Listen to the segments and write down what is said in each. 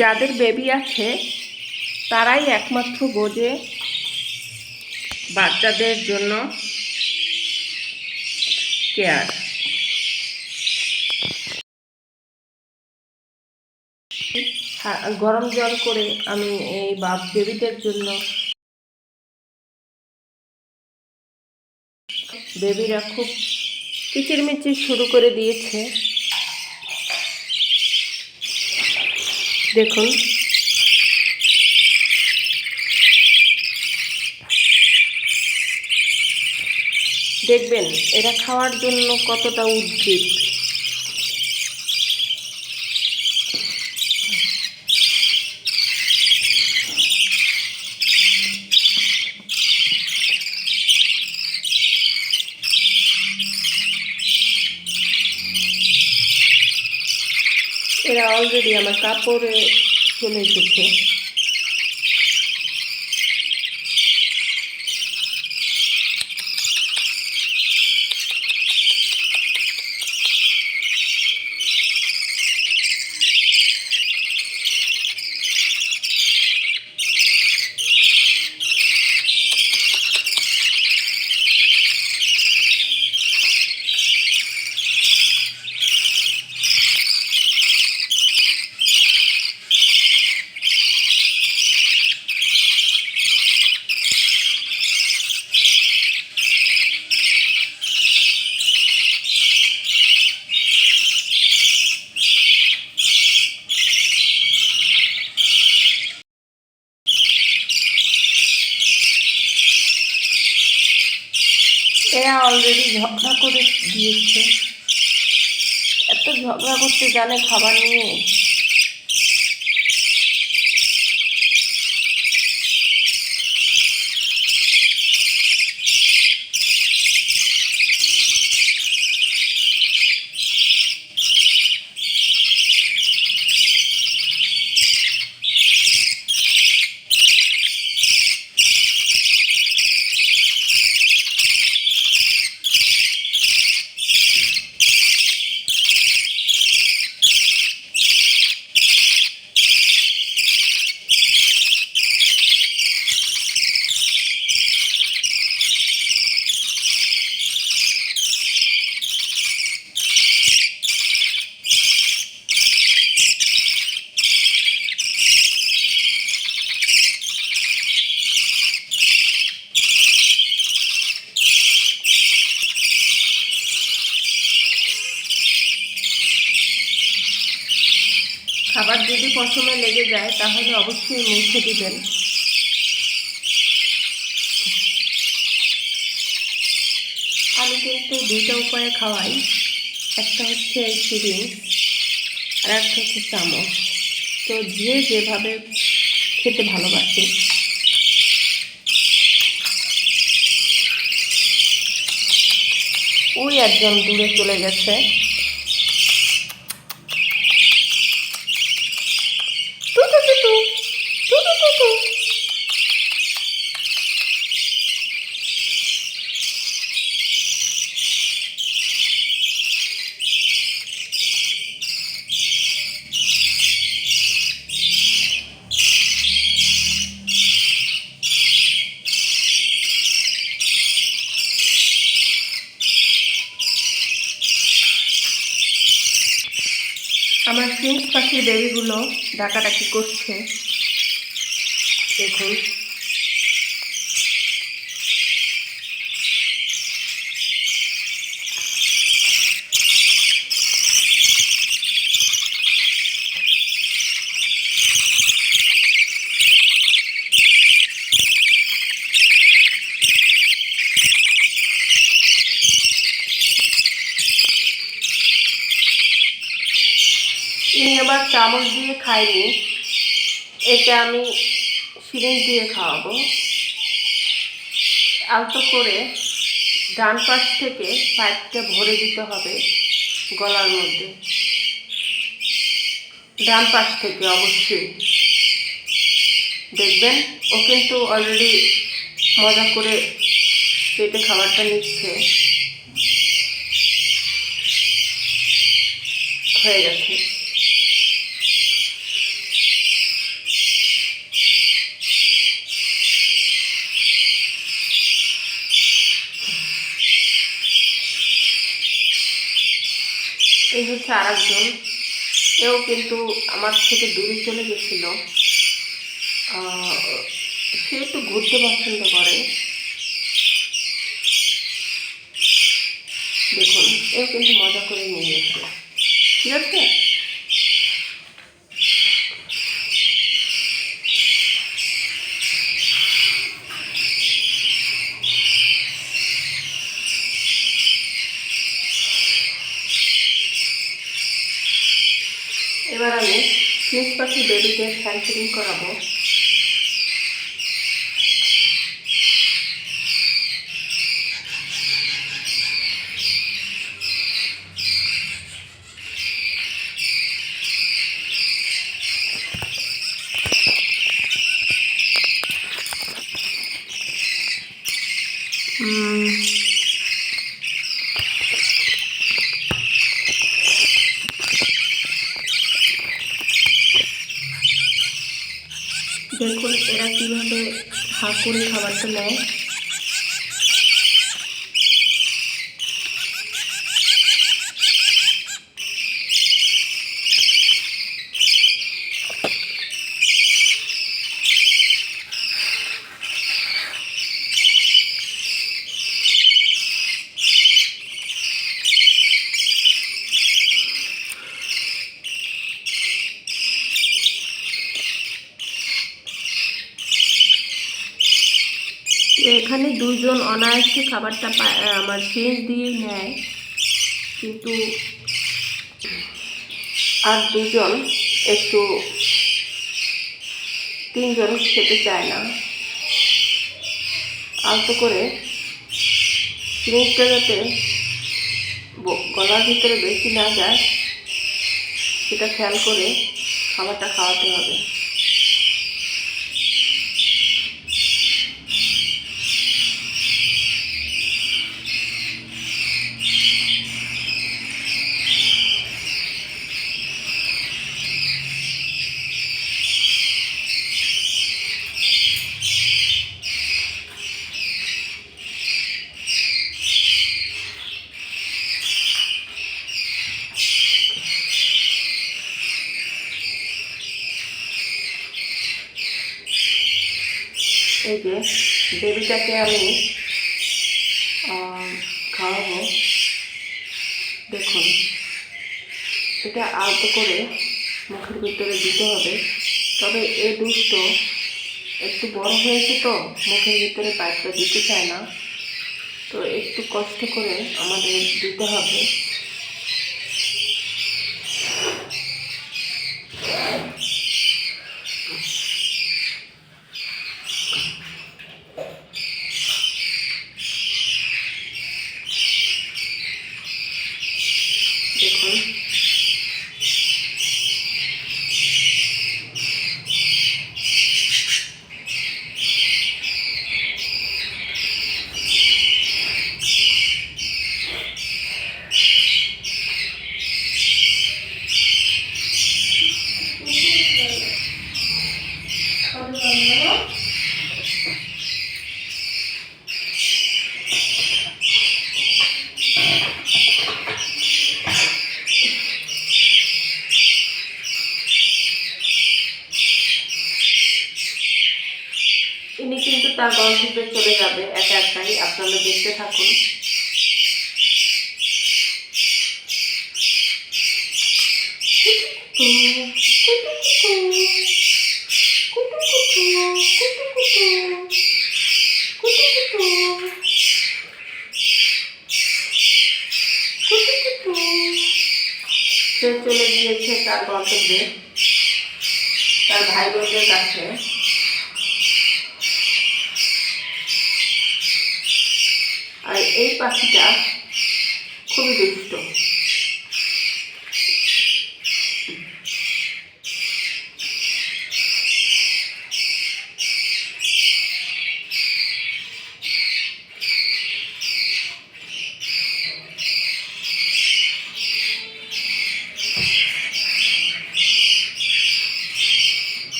যাদের বেবি আছে, তারাই একমাত্র বোঝে বাচ্চাদের জন্য কেয়ার। গরম জল করে আমি এই বাপ বেবিদের জন্য বেবিরা খুব কিচিরমিচির শুরু করে দিয়েছে। দেখুন। দেখবেন এরা খাওয়ার জন্য কতটা উদ্গ্রীব এরা অলরেডি আমার কাপড়ে চলে এসেছে এরা অলরেডি ঝগড়া করে দিয়েছে। এত ঝগড়া করতে জানে খাবার নিয়ে। যায়, তাহলে অবশ্যই মুছে দিবেন। আমি কিন্তু দুইটা উপায়ে খাওয়াই। একটা হচ্ছে এই সিরিঞ্জ, আর একটা হচ্ছে চামচ। তো যে যেভাবে খেতে ভালোবাসে। ওই একজন দূরে চলে গেছে। ফিন্স পাখির বেবিগুলো ডাকাডাকি করছে। দেখুন। ইনি আবার চামচ দিয়ে খাইনি। এটা আমি সিরিঞ্জ দিয়ে খাওয়াবো। আলতো করে ডান পাশ থেকে পাইপটা ভরে দিতে হবে গলার মধ্যে। ডান পাশ থেকে অবশ্যই। দেখবেন, ও কিন্তু অলরেডি মজা করে পেটে খাবারটা নিচ্ছে। হয়ে গেছে। এই হচ্ছে আর একজন এও কিন্তু আমার থেকে দূরে চলে গেছিল। সে একটু ঘুরতে পছন্দ করে দেখুন এও কিন্তু মজা করে নিয়ে গেছে ঠিক আছে এবার আমি ফিস পাখি বেবিকে স্যানিটারিং করাবো উম, দেখুন এরা কীভাবে হা করে খাবারটা নেয় এখানে দুজন অনায়াসে খাবারটা আমার ফেস দিয়ে নেয়। কিন্তু আর দুজন একটু তিনজন খেতে চায় না। আলতো করে জিনিসটা যাতে গলার ভিতরে বেশি না যায়, সেটা খেয়াল করে খাবারটা খাওয়াতে হবে। এই যে বেবিটাকে আমি খাওয়াবো। দেখুন এটা আলতো করে মুখের ভিতরে দিতে হবে। তবে এ দুষ্ট একটু বড় হয়েছে তো, মুখের ভিতরে পাইপটা দিতে চায় না। তো একটু কষ্ট করে আমাদের দিতে হবে দেখুন ইনি কিন্তু তার গন্তব্যে চলে যাবে, একা একাই আপনারা দেখতে থাকুন। সে চলে গিয়েছে তার গন্তব্যে, তার ভাই বোনদের কাছে আর এই পাখিটা খুবই দুষ্ট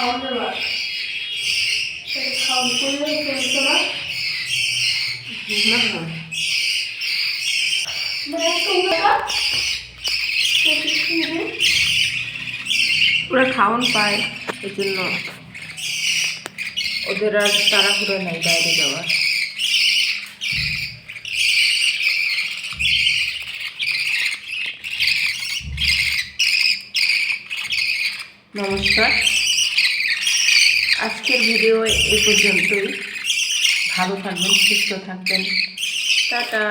বা ছোট খাওয়া দাওয়া খাওয়া চলতো না না মানে একটু উল্টা ওরা খাওয়ান পায় এই জন্য ওদের আর তাড়াহুড়ো নাই বাইরে যাওয়ার। নমস্কার। আজকের ভিডিও এ পর্যন্তই। ভালো থাকবেন সুস্থ থাকবেন। টাটা।